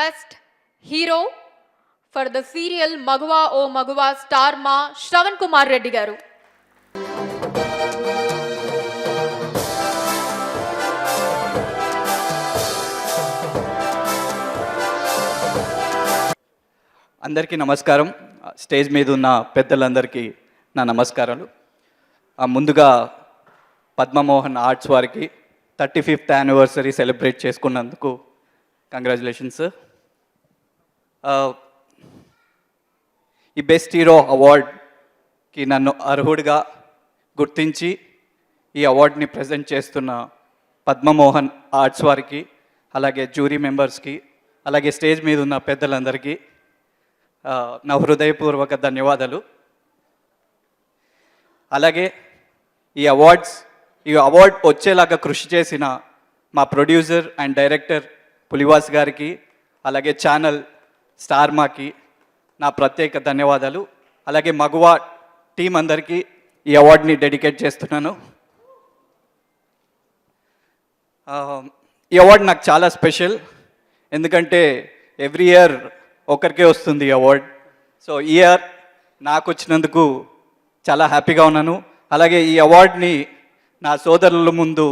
Best hero for the serial Maguva O Maguva star మా శ్రవణ్ కుమార్ రెడ్డి గారు అందరికీ నమస్కారం. స్టేజ్ మీద ఉన్న పెద్దలందరికీ నా నమస్కారాలు. ముందుగా పద్మమోహన్ ఆర్ట్స్ వారికి థర్టీ ఫిఫ్త్ యానివర్సరీ సెలబ్రేట్ చేసుకున్నందుకు కంగ్రాచులేషన్స్. ఈ బెస్ట్ హీరో అవార్డ్కి నన్ను అర్హుడిగా గుర్తించి ఈ అవార్డ్ని ప్రజెంట్ చేస్తున్న పద్మమోహన్ ఆర్ట్స్ వారికి అలాగే జ్యూరీ మెంబర్స్కి అలాగే స్టేజ్ మీద ఉన్న పెద్దలందరికీ నా హృదయపూర్వక ధన్యవాదాలు. అలాగే ఈ అవార్డ్స్ ఈ అవార్డ్ వచ్చేలాగా కృషి చేసిన మా ప్రొడ్యూసర్ అండ్ డైరెక్టర్ పులివాస్ గారికి అలాగే ఛానల్ స్టార్మాకి నా ప్రత్యేక ధన్యవాదాలు. అలాగే మగువ టీం అందరికీ ఈ అవార్డుని డెడికేట్ చేస్తున్నాను. ఈ అవార్డు నాకు చాలా స్పెషల్. ఎందుకంటే ఎవ్రీ ఇయర్ ఒకరికే వస్తుంది ఈ అవార్డ్. సో ఈ ఇయర్ నాకు వచ్చినందుకు చాలా హ్యాపీగా ఉన్నాను. అలాగే ఈ అవార్డ్ని నా సోదరుల ముందు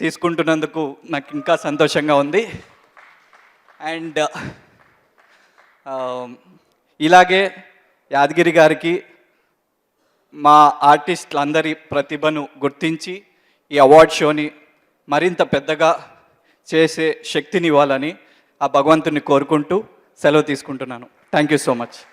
తీసుకుంటున్నందుకు నాకు ఇంకా సంతోషంగా ఉంది. అండ్ ఇలాగే యాదగిరి గారికి మా ఆర్టిస్టులందరి ప్రతిభను గుర్తించి ఈ అవార్డ్ షోని మరింత పెద్దగా చేసే శక్తిని ఇవ్వాలని ఆ భగవంతుని కోరుకుంటూ సెలవు తీసుకుంటున్నాను. Thank you so much